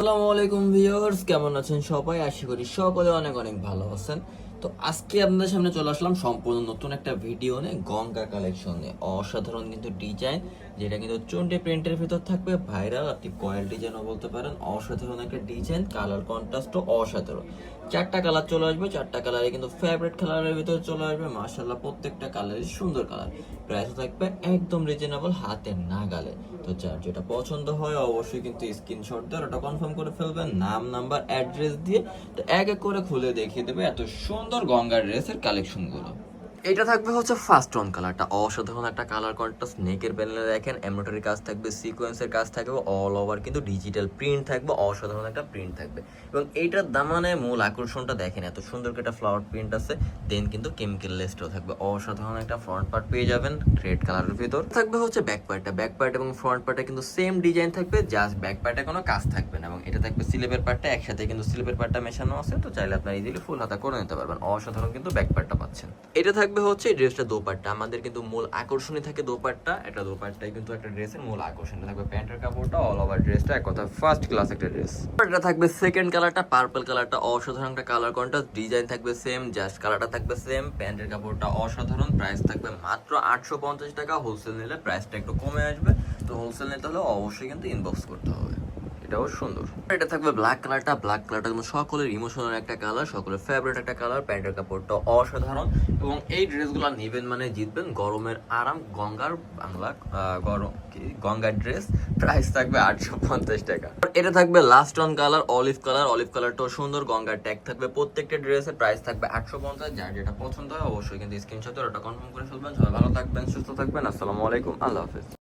আসসালামু আলাইকুম ভিউয়ার্স কেমন আছেন সবাই? আশা করি সকলে অনেক অনেক ভালো আছেন। তো আজকে আপনাদের সামনে চলে আসলাম সম্পূর্ণ নতুন একটা ভিডিও নিয়ে, গঙ্গা কালেকশন নিয়ে। অসাধারণ কিন্তু ডিজাইন যেটা কিন্তু চন্ডে প্রিন্টের ভিতর থাকবে ভাইরাল আপনি কয়েল ডিজাইনও বলতে পারেন, অসাধারণ একটা ডিজাইন কালার কন্ট্রাস্টও অসাধারণ। চারটা কালার চলে আসবে, চারটা কালারে কিন্তু ফেভারিট কালারের ভিতরে চলে আসবে মার্শাল্লাহ প্রত্যেকটা কালারই সুন্দর কালার প্রাইস থাকবে একদম রিজনেবল হাতের নাগালে। তো যার যেটা পছন্দ হয়, অবশ্যই কিন্তু স্ক্রিনশট দিয়ে ওটা কনফার্ম করে ফেলবেন, নাম নাম্বার অ্যাড্রেস দিয়ে। তো এক এক করে খুলে দেখিয়ে দেবে, এত সুন্দর গঙ্গার ড্রেসের কালেকশনগুলো এটা থাকবে হচ্ছে ফার্স্ট অন কালারটা অসাধারণ একটা কালার কন্ট্রাস্ট নেকের প্যানেলে দেখেন এমব্রয়ডারি কাজ থাকবে সিকোয়েন্সের কাজ থাকবে অল ওভার কিন্তু ডিজিটাল প্রিন্ট থাকবে, অসাধারণ একটা প্রিন্ট থাকবে। এবং এইটার দামানে মূল আকর্ষণটা দেখেন, এত সুন্দর একটা ফ্লাওয়ার প্রিন্ট আছে দেন কিন্তু কেমিক্যাল লেসটাও থাকবে, অসাধারণ একটা ফ্রন্ট পার্ট পেয়ে যাবেন রেড কালারের ভিতর। থাকবে হচ্ছে ব্যাক পার্টটা ব্যাক পার্ট এবং ফ্রন্ট পার্টে কিন্তু সেম ডিজাইন থাকবে জাস্ট ব্যাক পার্টে কোনো কাজ থাকবে না, এবং এটা থাকবে স্লিপের পার্টটা একসাথে কিন্তু স্লিপের পার্টটা মেশানো আছে, তো চাইলে আপনারা ইজিলি ফুল হাতা করে নিতে পারবেন, অসাধারণ কিন্তু ব্যাক পার্টটা পাচ্ছেন। এটা থাকবে হচ্ছে এই ড্রেসটা দোপাট্টা। আমাদের কিন্তু মূল আকর্ষণই থাকে দোপাট্টা। এটা দোপাট্টাই কিন্তু একটা ড্রেসের মূল আকর্ষণ। থাকবে প্যান্টের কাপড়টা অল ওভার ড্রেসটা, এক কথা ফার্স্ট ক্লাস একটা ড্রেস। এটা থাকবে সেকেন্ড কালারটা পার্পল কালারটা অসাধারণ একটা কালার কন্ট্রাস্ট ডিজাইন থাকবে সেম জাস্ট কালারটা থাকবে সেম প্যান্টের কাপড়টা অসাধারণ প্রাইস থাকবে মাত্র আটশো পঞ্চাশ টাকা। হোলসেল নিলে প্রাইসটা একটু কমে আসবে। তো হোলসেল নিতে হলে অবশ্যই কিন্তু ইনবক্স করতে হবে। এটাও সুন্দর। এটা থাকবে ব্ল্যাক কালারটা ব্ল্যাক কালারটা কিন্তু সকলের ইমোশনাল একটা কালার সকলের ফেভারিট একটা কালার প্যান্টের কাপড়টা অসাধারণ। এবং এই ড্রেসগুলো নেবেন মানে জিতবেন গরমের আরাম, গঙ্গার বাংলা গরম গঙ্গার ড্রেস প্রাইস থাকবে আটশো পঞ্চাশ টাকা। এটা থাকবে last one colour olive colour olive কালারটাও সুন্দর, গঙ্গার ট্যাগ থাকবে প্রত্যেকটা ড্রেসের প্রাইস থাকবে আটশো পঞ্চাশ। যার যেটা পছন্দ হয় অবশ্যই কিন্তু স্ক্রিনশট ওটা কনফার্ম করে ফেলবেন। সবাই ভালো থাকবেন, সুস্থ থাকবেন। আসসালামু আলাইকুম। আল্লাহ হাফেজ।